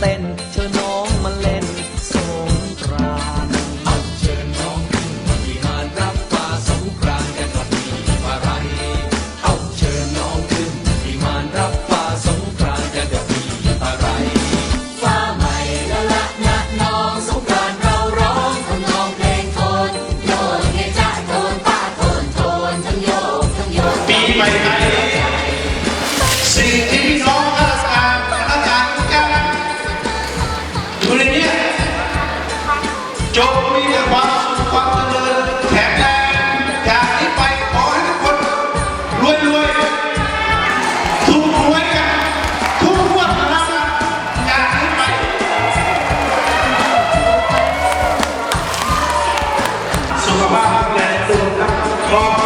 Atlantic. จงมีแต่ความสุขความเจริญแข็งแรงจากนี้ไปขอให้ทุกคนรวยรวยถูกหวยกันทุกงวดนะครับจากนี้ไปสุขภาพแข็งแรงครับ